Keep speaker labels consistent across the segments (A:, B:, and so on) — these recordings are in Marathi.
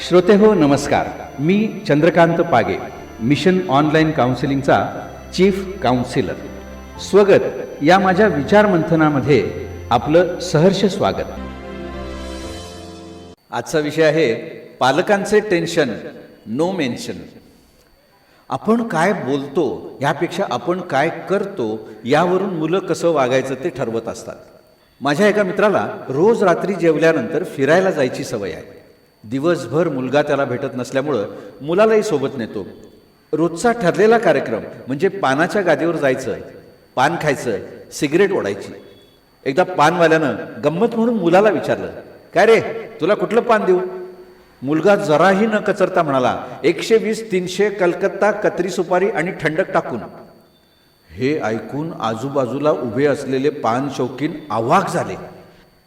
A: श्रोते हो नमस्कार. मी चंद्रकांत पागे मिशन ऑनलाईन काउन्सिलिंगचा चीफ काउन्सिलर. स्वगत. या माझ्या विचारमंथनामध्ये आपलं सहर्ष स्वागत. आजचा विषय आहे पालकांचे टेन्शन नो मेन्शन आपण काय बोलतो यापेक्षा आपण काय करतो यावरून मुलं कसं वागायचं ते ठरवत असतात. माझ्या एका मित्राला रोज रात्री जेवल्यानंतर फिरायला जायची सवय आहे. दिवसभर मुलगा त्याला भेटत नसल्यामुळं मुलालाही सोबत नेतो. रोजचा ठरलेला कार्यक्रम म्हणजे पानाच्या गादीवर जायचं पान खायचं सिगरेट ओढायची. एकदा पानवाल्यानं गंमत म्हणून मुलाला विचारलं काय रे तुला कुठलं पान देऊ? मुलगा जराही न कचरता म्हणाला एकशे वीस तीनशे कलकत्ता कत्री सुपारी आणि थंडक टाकून. हे ऐकून आजूबाजूला उभे असलेले पान शौकीन आवाक झाले.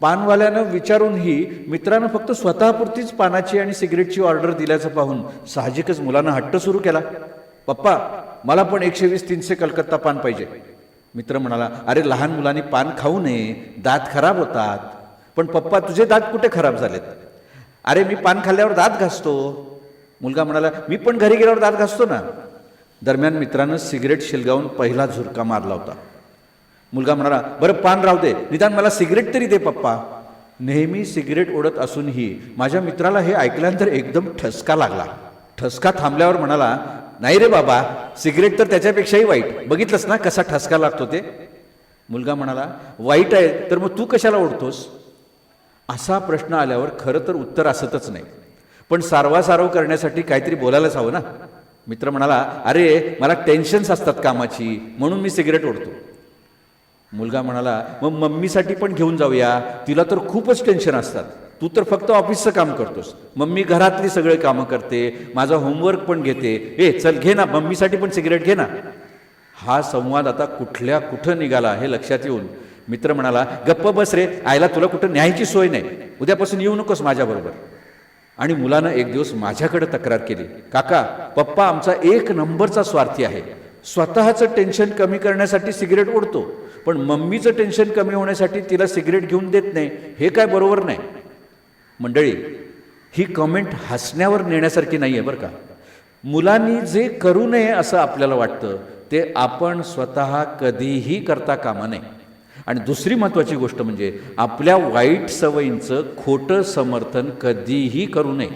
A: पानवाल्यानं विचारूनही मित्रानं फक्त स्वतःपुरतीच पानाची आणि सिगरेटची ऑर्डर दिल्याचं पाहून साहजिकच मुलानं हट्ट सुरू केला. पप्पा मला पण एकशे वीस तीनशे कलकत्ता पान पाहिजे. मित्र म्हणाला अरे लहान मुलांनी पान खाऊ नये दात खराब होतात. पण पप्पा तुझे दात कुठे खराब झालेत? अरे मी पान खाल्ल्यावर दात घासतो. मुलगा म्हणाला मी पण घरी गेल्यावर दात घासतो ना. दरम्यान मित्रानं सिगरेट शिलगावून पहिला झुरका मारला होता. मुलगा म्हणाला बरं पान राव दे. निदान मला सिगरेट तरी दे पप्पा. नेहमी सिगरेट ओढत असूनही माझ्या मित्राला हे ऐकल्यानंतर एकदम ठसका लागला. ठसका थांबल्यावर म्हणाला नाही रे बाबा सिगरेट तर त्याच्यापेक्षाही वाईट. बघितलंस ना कसा ठसका लागतो ते? मुलगा म्हणाला वाईट आहे तर मग तू कशाला ओढतोस? असा प्रश्न आल्यावर खरं तर उत्तर असतच नाही. पण सारवासारव करण्यासाठी काहीतरी बोलायलाच हवं ना? मित्र म्हणाला अरे मला टेन्शन्स असतात कामाची म्हणून मी सिगरेट ओढतो. मुलगा म्हणाला मग मम्मीसाठी पण घेऊन जाऊया. तिला तर खूपच टेन्शन असतात. तू तर फक्त ऑफिसचं काम करतोस. मम्मी घरातली सगळे कामं करते. माझा होमवर्क पण घेते. ए चल घे ना. मम्मीसाठी पण सिगरेट घे ना. हा संवाद आता कुठल्या कुठं निघाला हे लक्षात येऊन मित्र म्हणाला गप्प बस रे. आयला तुला कुठं न्यायची सोय नाही. उद्यापासून येऊ नकोस माझ्याबरोबर. आणि मुलानं एक दिवस माझ्याकडे तक्रार केली. काका पप्पा आमचा एक नंबरचा स्वार्थी आहे. स्वतःचं टेन्शन कमी करण्यासाठी सिगरेट ओढतो. पण मम्मीचं टेन्शन कमी होण्यासाठी तिला सिगरेट घेऊन देत नाही हे काय बरोबर नाही. मंडळी ही कमेंट हसण्यावर नेण्यासारखी नाही आहे बरं का. मुलांनी जे करू नये असं आपल्याला वाटतं ते आपण स्वतः कधीही करता कामा नये. आणि दुसरी महत्त्वाची गोष्ट म्हणजे आपल्या वाईट सवयींचं खोटं समर्थन कधीही करू नये.